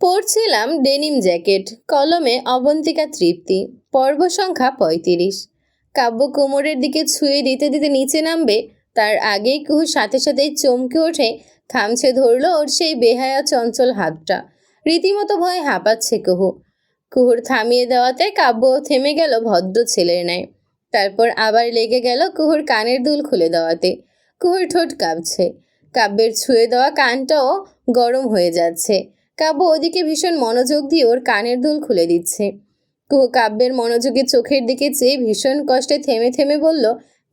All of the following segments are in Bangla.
পড়ছিলাম ডেনিম জ্যাকেট, কলমে অবন্তিকা তৃপ্তি, পর্ব সংখ্যা পঁয়ত্রিশ। কাব্য কোমরের দিকে ছুঁয়ে দিতে দিতে নিচে নামবে, তার আগেই কুহু সাথে সাথেই চমকে ওঠে খামছে ধরলো ওর সেই বেহায়া চঞ্চল হাতটা। রীতিমতো ভয়ে হাঁপাচ্ছে কুহু। কুহুর থামিয়ে দেওয়াতে কাব্য থেমে গেল ভদ্র ছেলের ন্যায়। তারপর আবার লেগে গেল কুহুর কানের দুল খুলে দেওয়াতে। কুহুর ঠোঁট কাঁপছে। কাব্যের ছুঁয়ে দেওয়া কানটাও গরম হয়ে যাচ্ছে। কাব্য ওদিকে ভীষণ মনোযোগ দিয়ে ওর কানের দুল খুলে দিচ্ছে। কুহু কাব্যের মনোযোগে চোখের দিকে চেয়ে ভীষণ কষ্টে থেমে থেমে বলল,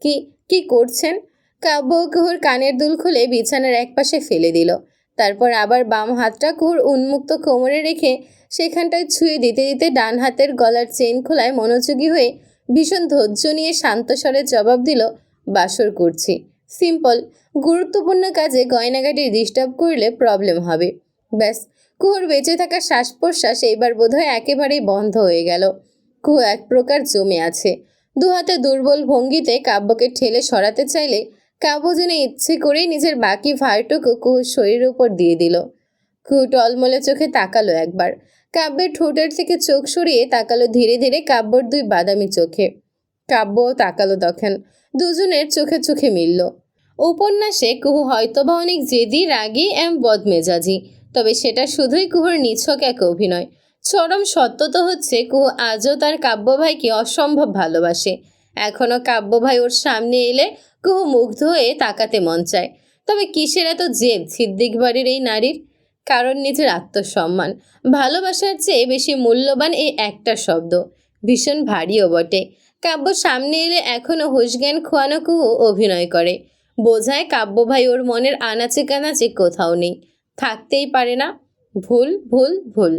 কি কি করছেন? কাব্য কুহুর কানের দুল খুলে বিছানার একপাশে ফেলে দিল। তারপর আবার বাম হাতটা কুহুর উন্মুক্ত কোমরে রেখে সেখানটায় ছুঁয়ে দিতে দিতে ডান হাতের গলার চেন খোলায় মনোযোগী হয়ে ভীষণ ধৈর্য নিয়ে শান্ত স্বরে জবাব দিল, বাসর করছি। সিম্পল, গুরুত্বপূর্ণ কাজে গয়নাগাটি ডিস্টার্ব করলে প্রবলেম হবে। ব্যাস কুহুর বেঁচে থাকা শ্বাস প্রশ্বাস এইবার বোধহয় একেবারেই বন্ধ হয়ে গেল। কুহু এক প্রকার জমে আছে। দু হাতে দুর্বল ভঙ্গিতে কাব্যকে ঠেলে সরাতে চাইলে কাব্য যেন ইচ্ছে করেই নিজের বাকি ভারটুকু কুহুর শরীরের উপর দিয়ে দিল। কুহু টলমলে চোখে তাকালো একবার। কাব্যের ঠোঁটের থেকে চোখ সরিয়ে তাকালো ধীরে ধীরে কাব্যর দুই বাদামি চোখে। কাব্যও তাকালো তখন। দুজনের চোখে চোখে মিলল। উপন্যাসে কুহু হয়তোবা অনেক জেদি, রাগী এম বদমেজাজি। তবে সেটা শুধুই কুহুর নিছক এক অভিনয়। চরম সত্য তো হচ্ছে কুহু আজও তার কাব্য ভাইকে অসম্ভব ভালোবাসে। এখনও কাব্য ভাই ওর সামনে এলে কুহু মুগ্ধ হয়ে তাকাতে মন চায়। তবে কিসের এত জেদ সিদ্দিক বাড়ির এই নারীর? কারণ নিজের আত্মসম্মান। ভালোবাসার চেয়ে বেশি মূল্যবান এই একটা শব্দ। ভীষণ ভারীও বটে। কাব্য সামনে এলে এখনও হুশজ্ঞান খোয়ানো কুহু অভিনয় করে। বোঝায় কাব্য ভাই ওর মনের আনাচে কানাচে কোথাও নেই। থাকতেই পারে না। ভুল ভুল ভুল।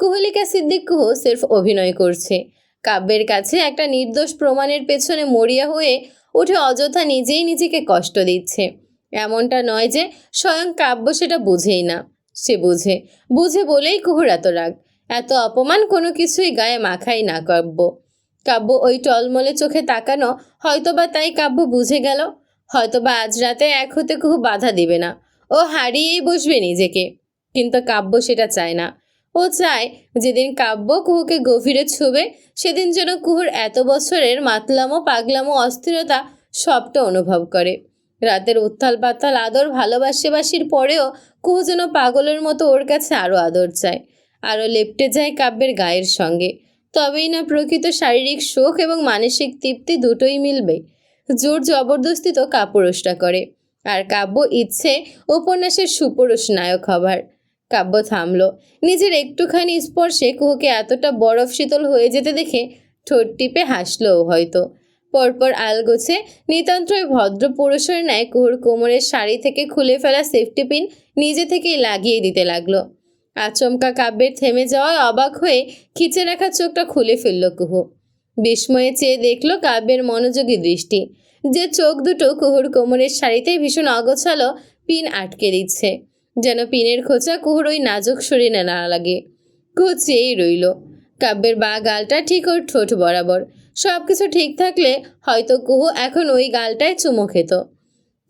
কুহলিকা সিদ্দিক কুহু সির্ফ অভিনয় করছে। কাব্যের কাছে একটা নির্দোষ প্রমাণের পেছনে মরিয়া হয়ে উঠে অযথা নিজেই নিজেকে কষ্ট দিচ্ছে। এমনটা নয় যে স্বয়ং কাব্য সেটা বুঝেই না। সে বুঝে। বুঝে বলেই কুহুর এত রাগ। এত অপমান কোনো কিছুই গায়ে মাখাই না কাব্য। কাব্য ওই টলমলে চোখে তাকানো হয়তোবা তাই কাব্য বুঝে গেল। হয়তোবা আজ রাতে এক হতে কুহু বাধা দিবে না। ও হারিয়েই বসবে নিজেকে। কিন্তু কাব্য সেটা চায় না। ও চায় যেদিন কাব্য কুহুকে গভীরে ছুবে, সেদিন যেন কুহুর এত বছরের মাতলামো পাগলামো অস্থিরতা সবটা অনুভব করে। রাতের উত্থাল পাতাল আদর ভালোবাসেবাসির পরেও কুহু যেন পাগলের মতো ওর কাছে আরও আদর চায় আরও লেপটে যায় কাব্যের গায়ের সঙ্গে। তবেই না প্রকৃত শারীরিক সুখ এবং মানসিক তৃপ্তি দুটোই মিলবে। জোর জবরদস্তি তো কাপুরুষটা করে। আর কাব্য ইচ্ছে উপন্যাসের সুপুরুষ নায়ক হবার। কাব্য থামলো। নিজের একটুখানি স্পর্শে কুহুকে এতটা বরফ শীতল হয়ে যেতে দেখে ঠোঁট টিপে হাসলো হয়তো। পরপর আলগোছে নিতান্তই ভদ্র পুরুষের ন্যায় কুহুর কোমরের শাড়ি থেকে খুলে ফেলা সেফটি পিন নিজে থেকেই লাগিয়ে দিতে লাগল। আচমকা কাব্যের থেমে যাওয়ায় অবাক হয়ে খিচে রাখা চোখটা খুলে ফেলল কুহু। বিস্ময়ে চেয়ে দেখল কাব্যের মনোযোগী দৃষ্টি। যে চোখ দুটো কুহুর কোমরের শাড়িতে ভীষণ অগোছালো, পিন আটকে দিচ্ছে। যেন পিনের খোঁচা কুহুর ওই নাজুক শরীরে না লাগে। কুহু রইল। কাব্যের বা গালটা ঠিক ওর ঠোঁট বরাবর। সব কিছু ঠিক থাকলে হয়তো কুহু এখন ওই গালটায় চুমো খেত।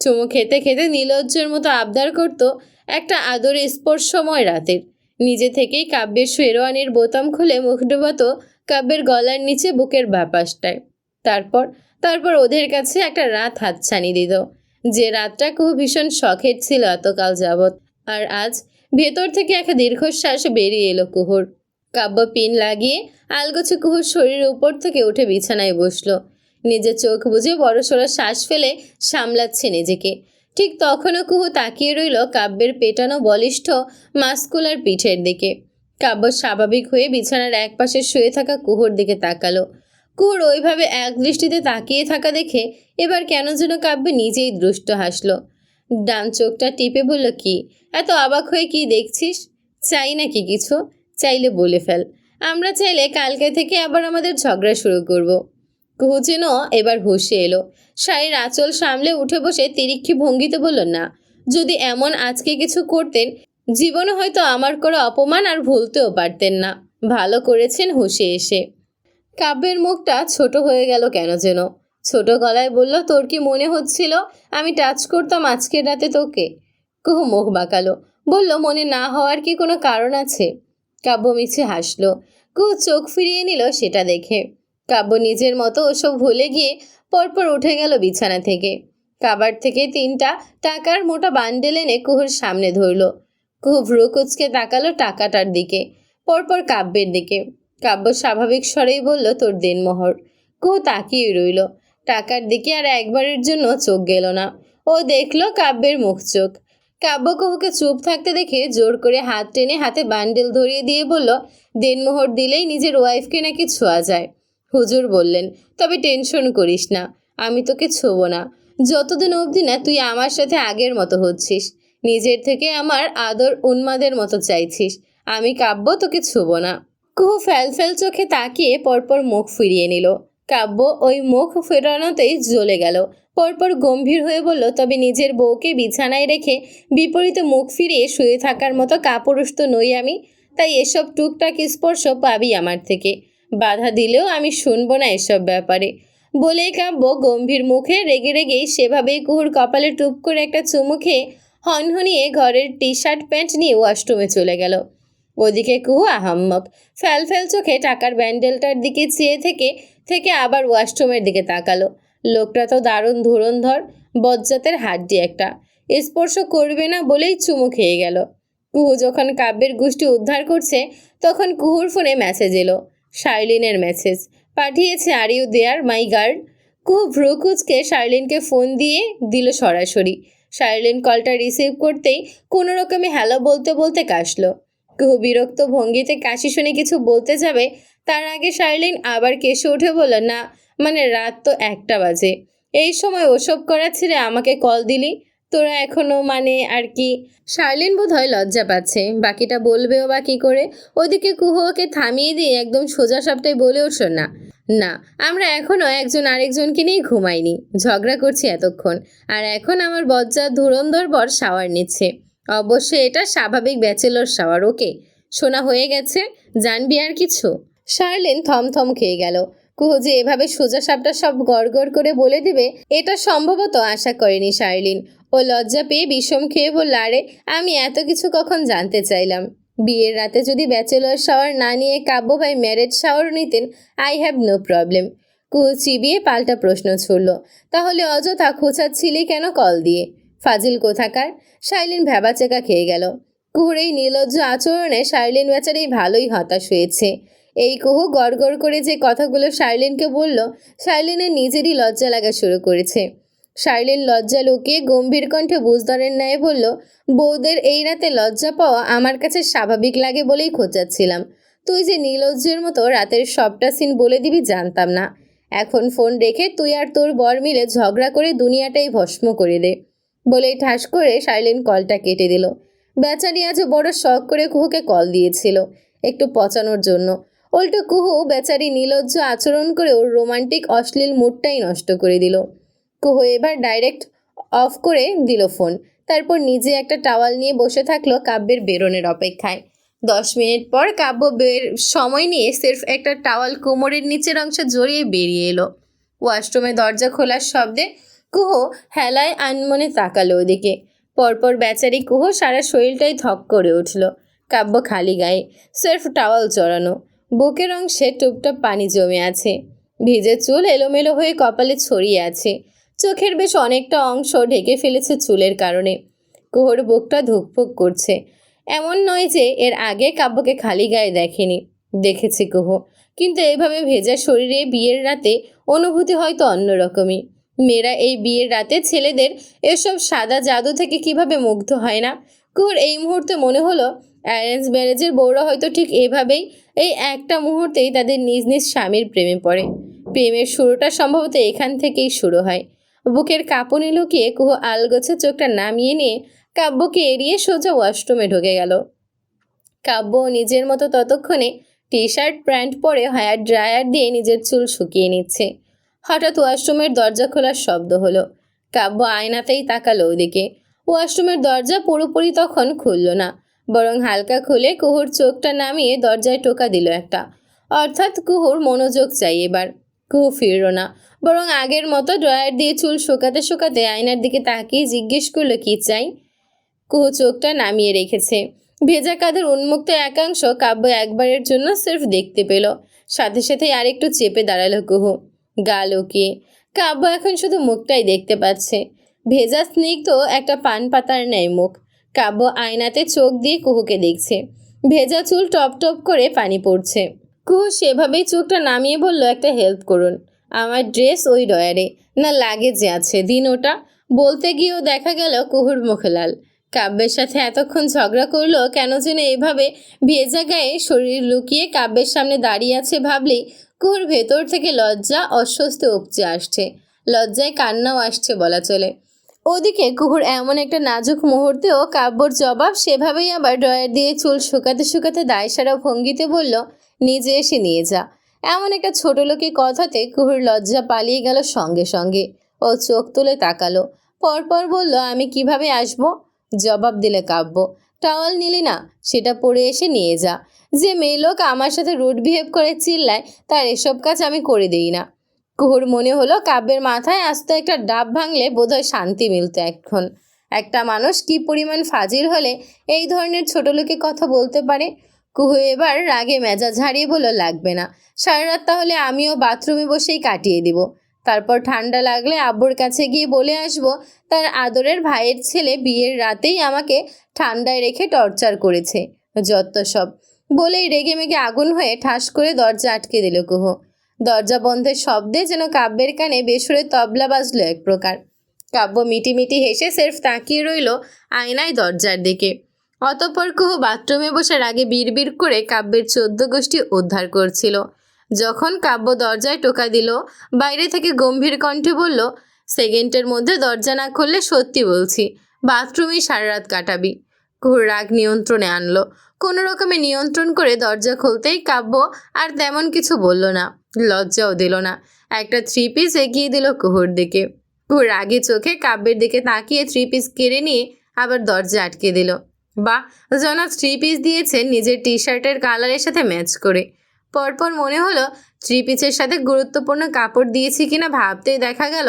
চুমো খেতে খেতে নীলজ্জের মতো আবদার করত একটা আদরে স্পর্শময় রাতের। নিজে থেকেই কাব্যের শেরওয়ানির বোতাম খুলে মুখ ডুবাতো কাব্যের গলার নিচে বুকের ব্যাপাসটায় তারপর তারপর ওদের কাছে একটা রাত হাতছানি দিত যে রাতটা কুহু ভীষণ শখের ছিল এতকাল যাবৎ। আর আজ ভেতর থেকে একটা দীর্ঘশ্বাস বেরিয়ে এলো কুহুর। কাব্য পিন লাগিয়ে আলগোছে কুহুর শরীরের উপর থেকে উঠে বিছানায় বসল। নিজের চোখ বুঝে বড়সড় শ্বাস ফেলে সামলাচ্ছে নিজেকে। ঠিক তখনও কুহু তাকিয়ে রইল কাব্যের পেটানো বলিষ্ঠ মাস্কুলার পিঠের দিকে। কাব্য স্বাভাবিক হয়ে বিছানার একপাশে শুয়ে থাকা কুহুর দিকে তাকালো। কুহুর ওইভাবে এক দৃষ্টিতে তাকিয়ে থাকা দেখে এবার কেন যেন কাব্য নিজেই দুষ্ট হাসলো। ডান চোখটা টিপে বলল, কি? এত অবাক হয়ে কি দেখছিস? চাই নাকি কিছু? চাইলে বলে ফেল। আমরা চাইলে কালকে থেকে আবার আমাদের ঝগড়া শুরু করব। কুহু যেন এবার হুশে এলো। শাড়ির আঁচল সামলে উঠে বসে তিরিক্ষি ভঙ্গিতে বলল, না, যদি এমন আজকে কিছু করতেন, জীবনে হয়তো আমার করে অপমান আর ভুলতেও পারতেন না। ভালো করেছেন, হুশে এসে। কাব্যের মুখটা ছোট হয়ে গেল কেন যেন? ছোট গলায় বলল, তোর কি মনে হচ্ছিল? আমি টাচ করতাম আজকের রাতে তোকে? কুহু মুখ বাঁকালো। বলল, মনে না হওয়ার কি কোনো কারণ আছে? কাব্য মিছে হাসলো। কুহু চোখ ফিরিয়ে নিল সেটা দেখে। কাব্য নিজের মতো ওসব ভুলে গিয়ে পরপর উঠে গেল বিছানা থেকে। কাবার থেকে তিনটা টাকার মোটা বান্ডেল এনে কুহুর সামনে ধরল। কুহু ভ্রু কুচকে তাকালো টাকাটার দিকে, পরপর কাব্যের দিকে। কাব্য স্বাভাবিক স্বরেই বলল, তোর দেনমোহর। কুহু তাকিয়ে রইল। টাকার দিকে আর একবারের জন্য চোখ গেল না। ও দেখল কাব্যের মুখ চোখ। কাব্য কুহুকে চুপ থাকতে দেখে জোর করে হাত টেনে হাতে বান্ডেল ধরিয়ে দিয়ে বলল, দেনমোহর দিলেই নিজের ওয়াইফকে নাকি ছোঁয়া যায়। হুজুর বললেন, তবে টেনশন করিস না, আমি তোকে ছোবো না। যতদিন অবধি না তুই আমার সাথে আগের মতো হচ্ছিস, নিজের থেকে আমার আদর উন্মাদের মতো চাইছিস, আমি কাব্য তোকে ছোবো না। কুহু ফ্যাল ফ্যাল চোখে তাকিয়ে পরপর মুখ ফিরিয়ে নিল। কাব্য ওই মুখ ফেরানোতেই জ্বলে গেল। পরপর গম্ভীর হয়ে বলল, তবে নিজের বউকে বিছানায় রেখে বিপরীতে মুখ ফিরিয়ে শুয়ে থাকার মতো কাপুরুষ তো নই আমি। তাই এসব টুকটাক স্পর্শ পাবি আমার থেকে। বাধা দিলেও আমি শুনব না এসব ব্যাপারে। বলেই কাব্য গম্ভীর মুখে রেগে রেগেই সেভাবেই কুহুর কপালে টুপ করে একটা চুমু খেয়ে হনহনিয়ে ঘরের টি শার্ট প্যান্ট নিয়ে ওয়াশরুমে চলে গেল। ওদিকে কুহু আহাম্মক। ফ্যাল ফ্যাল চোখে টাকার ব্যান্ডেলটার দিকে চেয়ে থেকে থেকে আবার ওয়াশরুমের দিকে তাকালো। লোকটা তো দারুণ ধুরন্ধর, বজ্জাতের হাড্ডি একটা। স্পর্শ করবে না বলেই চুমু খেয়ে গেল। কুহু যখন কাব্যের গোষ্ঠী উদ্ধার করছে, তখন কুহুর ফোনে মেসেজ এলো। শার্লিনের মেসেজ পাঠিয়েছে are you there, my guard. কুহু ভ্রুকুচকে শার্লিনকে ফোন দিয়ে দিল সরাসরি। শার্লিন কলটা রিসিভ করতেই কোনো রকমে হ্যালো বলতে বলতে কাশলো। কুহু বিরক্ত ভঙ্গিতে কাশি শুনে কিছু বলতে যাবে, তার আগে শার্লিন আবার কেসে উঠে বলল, না মানে রাত তো একটা বাজে। এই সময় ওসব করা ছেড়ে আমাকে কল দিলি? তোরা এখনও মানে আর কি? শার্লিন বোধ হয় লজ্জা পাচ্ছে। বাকিটা বলবেও বা কী করে? ওদিকে কুহু থামিয়ে দিয়ে একদম সোজা সাপটাই বলে উঠল, না না, আমরা এখনও একজন আরেকজনকে নিয়ে ঘুমাইনি। ঝগড়া করছি এতক্ষণ। আর এখন আমার বজ্জা ধুরন্ধর বর শাওয়ার নিচ্ছে। অবশ্যই এটা স্বাভাবিক ব্যাচেলর শাওয়ার, ওকে? শোনা হয়ে গেছে, জানবি আর কিছু? শার্লিন থমথম খেয়ে গেল। কুহু যে এভাবে সোজা সাপটা সব গড়গড় করে বলে দিবে, এটা সম্ভবত আশা করেনি শার্লিন। ও লজ্জা পেয়ে বিষম খেয়ে বলল, আরে, আমি এত কিছু কখন জানতে চাইলাম? বিয়ের রাতে যদি ব্যাচেলর শাওয়ার না নিয়ে কাব্য ভাই ম্যারেজ শাওয়ার নিতেন, I have no problem. Kuhu চিবিয়ে পাল্টা প্রশ্ন ছুড়ল, তাহলে অযথা খোঁচাচ্ছিলি কেন কল দিয়ে? ফাজিল কোথাকার? শাইলিন ভ্যাবাচেকা খেয়ে গেল। কুহুর এই নির্লজ্জ আচরণে শার্লিন বেচারি ভালোই হতাশ হয়েছে। এই কুহু গড়গড় করে যে কথাগুলো শার্লিনকে বলল শার্লিনের নিজেরই লজ্জা লাগা শুরু করেছে। শার্লিন লজ্জা লুকিয়ে গম্ভীর কণ্ঠে বুঝদরের ন্যায় বলল বৌদের এই রাতে লজ্জা পাওয়া আমার কাছে স্বাভাবিক লাগে বলেই খোঁজাচ্ছিলাম। তুই যে নীলজ্জের মতো রাতের সবটা সিন বলে দিবি জানতাম না। এখন ফোন রেখে তুই আর তোর বর মিলে ঝগড়া করে দুনিয়াটাই ভস্ম করে দে। বলেই ঠাস করে শার্লিন কলটা কেটে দিল। বেচারি আজ বড় শখ করে কুহুকে কল দিয়েছিল একটু পচানোর জন্য। উল্টো কুহু বেচারি নিলজ্জ আচরণ করে ওর রোমান্টিক, অশ্লীল মুডটাই নষ্ট করে দিল। কুহু এবার ডাইরেক্ট অফ করে দিল ফোন। তারপর নিজে একটা টাওয়াল নিয়ে বসে থাকল কাব্যের বেরোনের অপেক্ষায়। দশ মিনিট পর কাব্য বের, সময় নিয়ে সির্ফ একটা টাওয়াল কোমরের নিচের অংশে জড়িয়ে বেরিয়ে এলো। ওয়াশরুমে দরজা খোলার শব্দে কুহু হেলায় আনমনে তাকালো ওদিকে। পরপর বেচারি কুহু সারা শরীরটাই থক করে উঠল, কাব্য খালি গায়ে, সির্ফ টাওয়াল চড়ানো, বুকের অংশে টুপটাপ পানি জমে আছে। ভিজে চুল এলোমেলো হয়ে কপালে ছড়িয়ে আছে। চোখের বেশ অনেকটা অংশ ঢেকে ফেলেছে চুলের কারণে। কুহুর বুকটা ধুকফুক করছে। এমন নয় যে এর আগে কাব্যকে খালি গায়ে দেখেনি, দেখেছি কুহু। কিন্তু এইভাবে ভেজা শরীরে বিয়ের রাতে অনুভূতি হয়তো অন্যরকমই মেয়েরা এই বিয়ের রাতে ছেলেদের এসব সাদা জাদু থেকে কীভাবে মুগ্ধ হয় না? কুহুর এই মুহূর্তে মনে হলো অ্যারেঞ্জ ম্যারেজের বউরা হয়তো ঠিক এভাবেই এই একটা মুহূর্তেই তাদের নিজ নিজ স্বামীর প্রেমে পড়ে। প্রেমের শুরুটা সম্ভবত এখান থেকেই শুরু হয়। বুকের কাঁপুনি লুকিয়ে কুহু আলগোছে চোখটা নামিয়ে নিয়ে কাব্যকে এড়িয়ে সোজা ওয়াশরুমে ঢুকে গেল। কাব্য নিজের মতো ততক্ষণে টি শার্ট প্যান্ট পরে হায়ার ড্রায়ার দিয়ে নিজের চুল শুকিয়ে নিচ্ছে। হঠাৎ ওয়াশরুমের দরজা খোলার শব্দ হলো। কাব্য আয়নাতেই তাকালো ওদিকে। ওয়াশরুমের দরজা পুরোপুরি তখন খুলল না, বরং হালকা খুলে কুহুর চোখটা নামিয়ে দরজায় টোকা দিল একটা। অর্থাৎ কুহুর মনোযোগ চাই এবার। কুহু ফিরল না, বরং আগের মতো ড্রয়ার দিয়ে চুল শোকাতে শোকাতে আয়নার দিকে তাকিয়ে জিজ্ঞেস করল, কি চাই? কুহু চোখটা নামিয়ে রেখেছে। ভেজা কাঁধের উন্মুক্ত একাংশ কাব্য একবারের জন্য সির্ফ দেখতে পেল। সাথে সাথে আরেকটু চেপে দাঁড়াল কুহু। গা লুকিয়ে কাব্য এখন শুধু মুখটাই দেখতে পাচ্ছে। ভেজা, স্নিগ্ধ একটা পান পাতার ন্যায় মুখ। কাব্য আয়নাতে চোখ দিয়ে কুহুকে দেখছে। ভেজা চুল টপ টপ করে পানি পড়ছে। কুহু সেভাবেই চোখটা নামিয়ে বলল, একটা হেল্প করুন। আমার ড্রেস ওই ডয়ারে না, লাগেজে আছে। দিন ওটা। বলতে গিয়েও দেখা গেল কুহুর মুখে লাল। কাব্যের সাথে এতক্ষণ ঝগড়া করল কেন যেন এভাবে ভেজা গায়ে শরীর লুকিয়ে কাব্যের সামনে দাঁড়িয়ে আছে ভাবলেই কুহুর ভেতর থেকে লজ্জা, অস্বস্তি উপচে আসছে। লজ্জায় কান্নাও আসছে বলা চলে। ওদিকে কুহুর এমন একটা নাজুক মুহূর্তেও কাব্যর জবাব সেভাবেই আবার ড্রয়ার দিয়ে চুল শুকাতে শুকাতে দায়সারা ভঙ্গিতে বলল, নিজে এসে নিয়ে যা। এমন একটা ছোট লোকের কথাতে কুহুর লজ্জা পালিয়ে গেল সঙ্গে সঙ্গে। ও চোখ তুলে তাকালো। পরপর বলল, আমি কীভাবে আসব? জবাব দিলে কাব্য টাওয়াল নিলি না, সেটা পরে এসে নিয়ে যা। যে মেয়ে লোক আমার সাথে রুড বিহেভ করে চিল্লায়, তার এসব কাজ আমি করে দিই না। কুহুর মনে হলো কাব্যের মাথায় আস্ত একটা ডাব ভাঙলে বোধহয় শান্তি মিলত এখন। একটা মানুষ কি পরিমাণ ফাজিল হলে এই ধরনের ছোট লোকে কথা বলতে পারে? কুহু এবার রাগে মেজাজ হারিয়ে বলল, লাগবে না। সারা রাত তাহলে আমিও বাথরুমে বসেই কাটিয়ে দিব। তারপর ঠান্ডা লাগলে আব্বুর কাছে গিয়ে বলে আসব, তার আদরের ভাইয়ের ছেলে বিয়ের রাতেই আমাকে ঠান্ডায় রেখে টর্চার করেছে, যত সব। বলেই রেগে মেগে আগুন হয়ে ঠাস করে দরজা আটকে দিল কুহু। দরজা বন্ধের শব্দে যেন কাব্যের কানে বেসুরে তবলা বাজলো এক প্রকার। কাব্য মিটি মিটি হেসে সেরফ তাকিয়ে রইল আয়নায় দরজার দিকে। অতঃপর কুহু বাথরুমে বসে রাগে বিড়বিড় করে কাব্যের চোদ্দ গোষ্ঠী উদ্ধার করছিল। যখন কাব্য দরজায় টোকা দিল, বাইরে থেকে গম্ভীর কণ্ঠে বলল, সেকেন্ডের মধ্যে দরজা না খুললে সত্যি বলছি, বাথরুমেই সারা রাত কাটাবি। কুহুর রাগ নিয়ন্ত্রণে আনলো। কোনো রকমে নিয়ন্ত্রণ করে দরজা খুলতেই কাব্য আর তেমন কিছু বলল না, লজ্জাও দিল না। একটা থ্রি পিস এগিয়ে দিল কুহুর দিকে। কুহুর রাগে চোখে কাব্যের দিকে তাকিয়ে থ্রি পিস কেড়ে নিয়ে আবার দরজা আটকে দিল। বা জনা থ্রি পিস দিয়েছেন নিজের টি শার্টের কালারের সাথে ম্যাচ করে। পরপর মনে হলো থ্রি পিসের সাথে গুরুত্বপূর্ণ কাপড় দিয়েছি কিনা ভাবতেই দেখা গেল,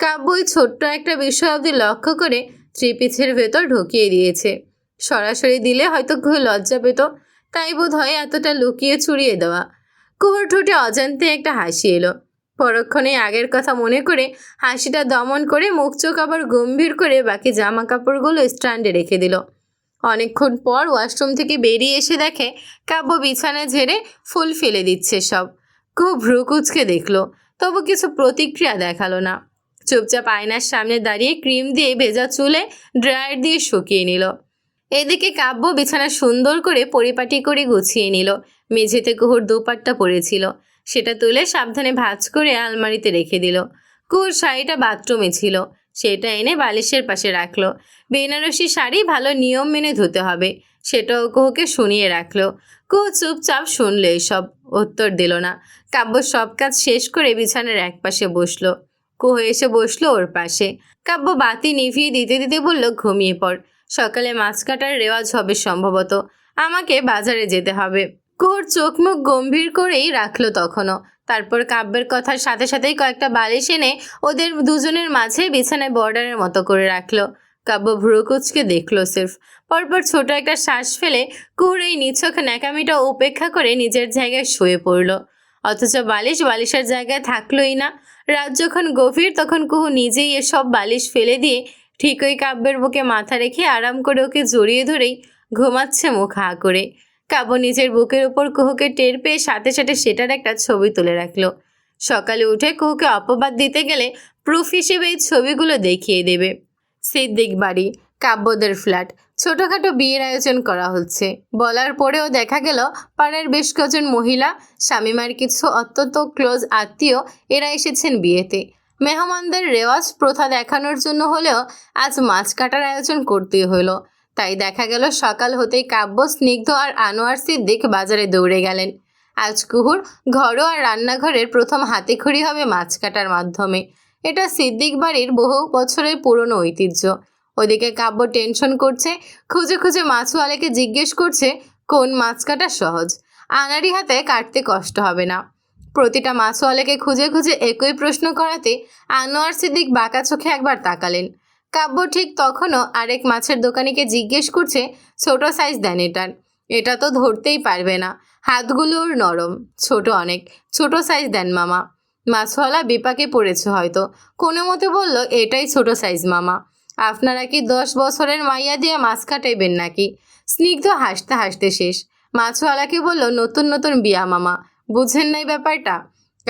কাব্য ওই ছোট্ট একটা বিষয় অবধি লক্ষ্য করে থ্রি পিসের ভেতর ঢুকিয়ে দিয়েছে। সরাসরি দিলে হয়তো খুব লজ্জা পেত, তাই বোধ হয় এতটা লুকিয়ে ছুড়িয়ে দেওয়া। কুহুর ঠোঁটে অজান্তে একটা হাসি এলো। পরক্ষণে আগের কথা মনে করে হাসিটা দমন করে মুখ চোখ আবার গম্ভীর করে বাকি জামা কাপড়গুলো স্ট্যান্ডে রেখে দিল। অনেকক্ষণ পর ওয়াশরুম থেকে বেরিয়ে এসে দেখে কাব্য বিছানা ঝেড়ে ফুল ফেলে দিচ্ছে সব। খুব ভ্রু কুচকে দেখল, তবু কিছু প্রতিক্রিয়া দেখাল না। চুপচাপ আয়নার সামনে দাঁড়িয়ে ক্রিম দিয়ে ভেজা চুলে ড্রায়ার দিয়ে শুকিয়ে নিল। এদিকে কাব্য বিছানা সুন্দর করে পরিপাটি করে গুছিয়ে নিল। মেঝেতে কুহুর দুপাট্টা পড়েছিল। সেটা তুলে সাবধানে ভাঁজ করে আলমারিতে রেখে দিল। কুহুর শাড়িটা বাথরুমে ছিল। সেটা এনে বালিশের পাশে রাখল। বেনারসি শাড়ি ভালো নিয়ম মেনে ধুতে হবে, সেটাও কুহুকে শুনিয়ে রাখল। কুহু চুপচাপ শুনলো এসব, উত্তর দিল না। কাব্য সব কাজ শেষ করে বিছানার এক পাশে বসল। কুহু এসে বসল ওর পাশে। কাব্য বাতি নিভিয়ে দিতে দিতে বলল, ঘুমিয়ে পড়। সকালে মাছ কাটার রেওয়াজ হবে সম্ভবত। আমাকে বাজারে যেতে হবে। কুহুর চোখ মুখ গম্ভীর করেই রাখল তখনও। তারপর কাব্যের কথার সাথে সাথেই কয়েকটা বালিশ এনে ওদের দুজনের মাঝে বিছানায় বর্ডারের মতো করে রাখল। কাব্য ভ্রুকুচকে দেখল সির্ফ। পরপর ছোট একটা শ্বাস ফেলে কুহুর এই নিছক ন্যাকামিটা উপেক্ষা করে নিজের জায়গায় শুয়ে পড়ল। অথচ বালিশ বালিশের জায়গায় থাকলোই না। রাত যখন গভীর, তখন কুহু নিজেই এসব বালিশ ফেলে দিয়ে ঠিক ওই কাব্যের বুকে মাথা রেখে আরাম করে ওকে জড়িয়ে ধরেই ঘুমাচ্ছে মুখ হা করে। কাব্য নিজের বুকের ওপর কুহুকে টের পেয়ে সাথে সাথে সেটার একটা ছবি তুলে রাখল। সকালে উঠে কুহুকে অপবাদ দিতে গেলে প্রুফ হিসেবে এই ছবিগুলো দেখিয়ে দেবে। সিদ্দিক বাড়ি, কাব্যদের ফ্ল্যাট। ছোটোখাটো বিয়ের আয়োজন করা হচ্ছে। বলার পরেও দেখা গেল, পাড়ার বেশ কজন মহিলা, স্বামীমার কিছু অত্যন্ত ক্লোজ আত্মীয়, এরা এসেছেন বিয়েতে। মেহমানদের রেওয়াজ প্রথা দেখানোর জন্য হলেও আজ মাছ কাটার আয়োজন করতেই হলো। তাই দেখা গেল সকাল হতেই কাব্য, স্নিগ্ধ আর আনোয়ার সিদ্দিক বাজারে দৌড়ে গেলেন। আজ কুহুর ঘরোয়া রান্নাঘরের প্রথম হাতেখড়ি হবে মাছ কাটার মাধ্যমে। এটা সিদ্দিক বাড়ির বহু বছরের পুরনো ঐতিহ্য। ওদিকে কাব্য টেনশন করছে, খুঁজে খুঁজে মাছওয়ালাকে জিজ্ঞেস করছে, কোন মাছ কাটা সহজ? আনারি হাতে কাটতে কষ্ট হবে না। প্রতিটা মাছওয়ালাকে খুঁজে খুঁজে একই প্রশ্ন করাতে আনোয়ার সিদ্দিক বাঁকা চোখে একবার তাকালেন। কাব্য ঠিক তখনও আরেক মাছের দোকানিকে জিজ্ঞেস করছে, ছোট সাইজ দেন এটার। এটা তো ধরতেই পারবে না। হাতগুলো ওর নরম, ছোট অনেক। ছোট সাইজ দেন মামা। মাছওয়ালা বিপাকে পড়েছে হয়তো। কোনো মতে বলল, এটাই ছোট সাইজ মামা। আপনারা কি দশ বছরের মাইয়া দিয়ে মাছ কাটাইবেন নাকি? স্নিগ্ধ হাসতে হাসতে শেষ। মাছওয়ালাকে বলল, নতুন নতুন বিয়া, মামা। বুঝেন নাই ব্যাপারটা?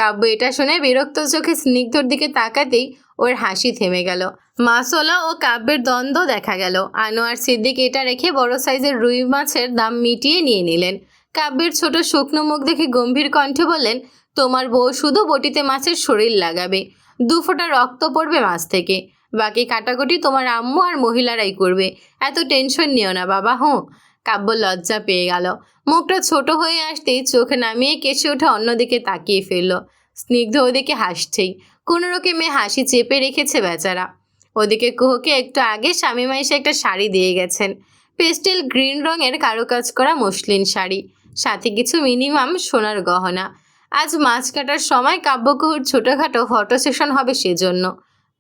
কাব্য এটা শুনে বিরক্ত চোখে স্নিগ্ধর দিকে তাকাতেই ওর হাসি থেমে গেল। মাছওয়ালা ও কাব্যের দ্বন্দ্ব দেখা গেল। আনোয়ার সিদ্দিক এটা রেখে বড় সাইজের রুই মাছের দাম মিটিয়ে নিয়ে নিলেন। কাব্যের ছোট শুকনো মুখ দেখে গম্ভীর কণ্ঠে বললেন, তোমার বউ শুধু বটিতে মাছের শরীর লাগাবে। দু ফোঁটা রক্ত পড়বে মাছ থেকে। বাকি কাটাকুটি তোমার আম্মু আর মহিলারাই করবে। এত টেনশন নিও না বাবা হুঁ কাব্য লজ্জা পেয়ে গেল। মুখটা ছোট হয়ে আসতেই চোখ নামিয়ে কেসে ওঠে অন্যদিকে তাকিয়ে ফেলল স্নিগ্ধ ওদিকে হাসছেই। কোনো রকমে হাসি চেপে রেখেছে বেচারা। ওদিকে কুহকে একটু আগে স্বামীমা এসে একটা শাড়ি দিয়ে গেছেন। পেস্টেল গ্রিন রঙের কারুকাজ করা মসলিন শাড়ি। সাথে কিছু মিনিমাম সোনার গহনা। আজ মাছ কাটার সময় কাব্যকুহুর ছোটোখাটো ফটো সেশন হবে সেজন্য।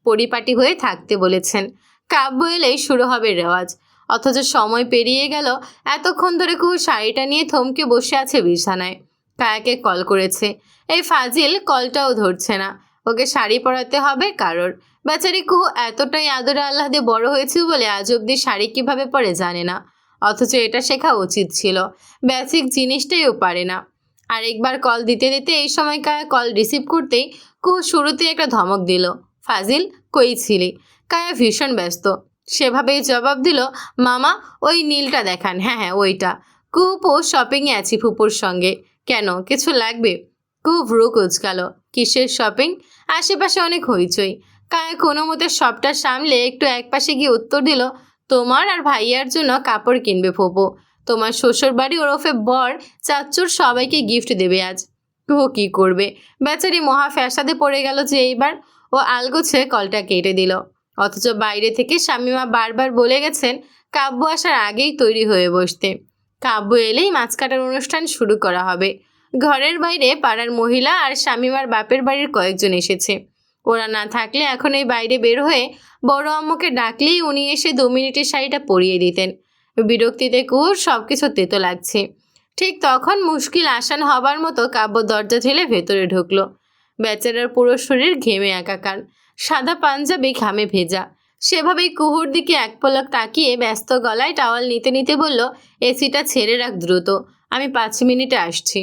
পরিপাটি হয়ে থাকতে বলেছেন। কাব্য এলেই শুরু হবে রেওয়াজ। অথচ সময় পেরিয়ে গেল, এতক্ষণ ধরে কুহু শাড়িটা নিয়ে থমকে বসে আছে বিছানায়। কায়াকে কল করেছে। এই ফাজিল কলটাও ধরছে না। ওকে শাড়ি পরাতে হবে কারোর? বেচারি কুহু এতটাই আদরে আল্লাদে বড় হয়েছে বলে আজ অব্দি শাড়ি কীভাবে পরে জানে না। অথচ এটা শেখা উচিত ছিল। বেসিক জিনিসটাইও পারে না। আরেকবার কল দিতে দিতে এই সময় কায়া কল রিসিভ করতেই কুহু শুরুতে একটা ধমক দিল, ফাজিল, কই ছিলি? কায়া ভীষণ ব্যস্ত। সেভাবেই জবাব দিল, মামা, ওই নীলটা দেখান। হ্যাঁ হ্যাঁ ওইটা। কুপো শপিংয়ে আছি ফুপুর সঙ্গে। কেন? কিছু লাগবে? কুপ ভ্রু কুচকাল কিসের শপিং আশেপাশে অনেক হইচই। কায় কোনো মতে সবটা সামলে একটু একপাশে গিয়ে উত্তর দিল, তোমার আর ভাইয়ার জন্য কাপড় কিনবে ফুপু। তোমার শ্বশুর বাড়ি ওরফে বর চাচ্চুর সবাইকে গিফট দেবে আজ। কুহু কী করবে? বেচারি মহা ফ্যাসাদে পড়ে গেল যে এইবার। ও আলগোছে কলটা কেটে দিল। অথচ বাইরে থেকে স্বামীমা বারবার বলে গেছেন কাব্য আসার আগেই তৈরি হয়ে বসতে। কাব্য এলেই মাছ কাটার অনুষ্ঠান শুরু করা হবে। ঘরের বাইরে পাড়ার মহিলা আর স্বামীমার বাপের বাড়ির কয়েকজন এসেছে। ওরা না থাকলে এখন এই বাইরে বের হয়ে বড় আম্মুকে ডাকলেই উনি এসে দু মিনিটের শাড়িটা পরিয়ে দিতেন। বিরক্তিতে কুহুর সব কিছু তেতো লাগছে। ঠিক তখন মুশকিল আসান হবার মতো কাব্য দরজা ঠেলে ভেতরে ঢুকলো। বেচারার পুরো শরীর ঘেমে একাকার। সাদা পাঞ্জাবি ঘামে ভেজা। সেভাবেই কুহুর দিকে এক পলক তাকিয়ে ব্যস্ত গলায় টাওয়াল নিতে নিতে বলল, এসিটা ছেড়ে রাখ দ্রুত, আমি পাঁচ মিনিটে আসছি।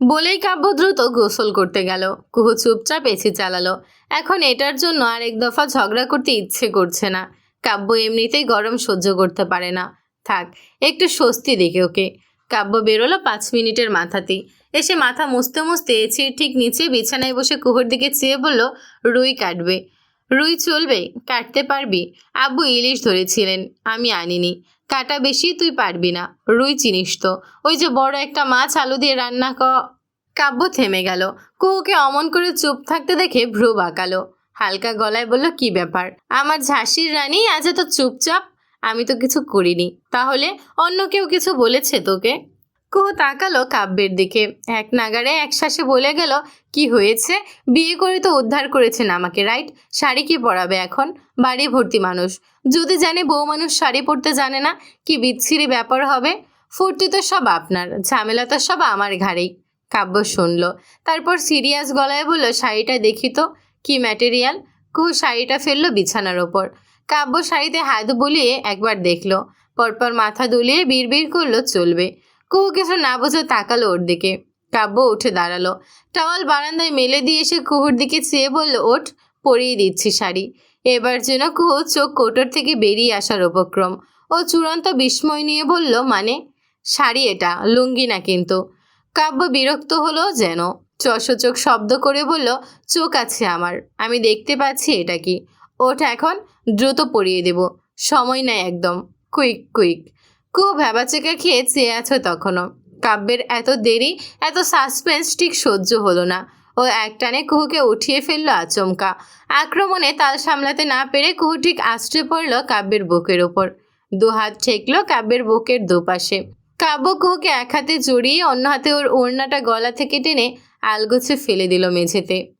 বলেই কাব্য দ্রুত গোসল করতে গেল। কুহু চুপচাপ এসি চালালো। এখন এটার জন্য আর এক দফা ঝগড়া করতে ইচ্ছে করছে না। কাব্য এমনিতেই গরম সহ্য করতে পারে না। থাক, একটু স্বস্তি দেখে ওকে। কাব্য বেরোলো পাঁচ মিনিটের মাথাতেই। এসে মাথা মুছতে মুছতে এসির ঠিক নিচে বিছানায় বসে কুহুর দিকে চেয়ে বলল, রুই কাটবে। রুই চলবে, কাটতে পারবি? আব্বু ইলিশ ধরেছিলেন, আমি আনিনি। কাটা বেশি তুই পারবি না, রুই চিনিস তো। ওই যে বড় একটা মাছ আলু দিয়ে রান্না ক কাব্য থেমে গেল। কুহুকে অমন করে চুপ থাকতে দেখে ভ্রু বাঁকালো। হালকা গলায় বলল, কি ব্যাপার? আমার ঝাঁসির রানী আজ এত চুপচাপ? আমি তো কিছু করিনি। তাহলে অন্য কেউ কিছু বলেছে তোকে? কুহু তাকালো কাব্যের দিকে। এক নাগারে এক শ্বাসে বলে গেল, কি হয়েছে? বিয়ে করে তো উদ্ধার করেছেন আমাকে, রাইট? শাড়ি কি পরাবে এখন? বাড়ি ভর্তি মানুষ। যদি জানে বউ মানুষ শাড়ি পরতে জানে না, কি বিচ্ছিরি ব্যাপার হবে? ফুর্তি তো সব আপনার, ঝামেলা তো সব আমার ঘাড়েই। কাব্য শুনল। তারপর সিরিয়াস গলায় বলল, শাড়িটা দেখি তো, কি ম্যাটেরিয়াল কুহু শাড়িটা ফেলল বিছানার ওপর। কাব্য শাড়িতে হাত বুলিয়ে একবার দেখল। পরপর মাথা দুলিয়ে বিড়বিড় করল, চলবে। কুহু কিছু না বুঝে তাকালো ওর দিকে। কাব্য উঠে দাঁড়াল। টাওয়াল বারান্দায় মেলে দিয়ে এসে কুহুর দিকে চেয়ে বলল, ওঠ, পরিয়ে দিচ্ছি শাড়ি। এবার যেন কুহু চোখ কোটর থেকে বেরিয়ে আসার উপক্রম। ও চূড়ান্ত বিস্ময় নিয়ে বলল মানে? শাড়ি এটা, লুঙ্গি না কিন্তু। কাব্য বিরক্ত হলো যেন। চশো চোখ শব্দ করে বলল, চোখ আছে আমার, আমি দেখতে পাচ্ছি এটা কি? ওঠ এখন দ্রুত পরিয়ে দেব। সময় নাই একদম। Quick quick. খুব ভ্যাবাচেকা খেয়ে চেয়ে আছো তখনও। কাব্যের এত দেরি, এত সাসপেন্স ঠিক সহ্য হলো না। ও একটানে কুহুকে উঠিয়ে ফেলল আচমকা। আক্রমণে তাল সামলাতে না পেরে কুহু ঠিক আশ্রে পড়ল কাব্যের বুকের ওপর। দু হাত ঠেকলো কাব্যের বুকের দুপাশে। কাব্য কুহুকে এক হাতে জড়িয়ে অন্য হাতে ওর ওড়নাটা গলা থেকে টেনে আলগোছে ফেলে দিল মেঝেতে।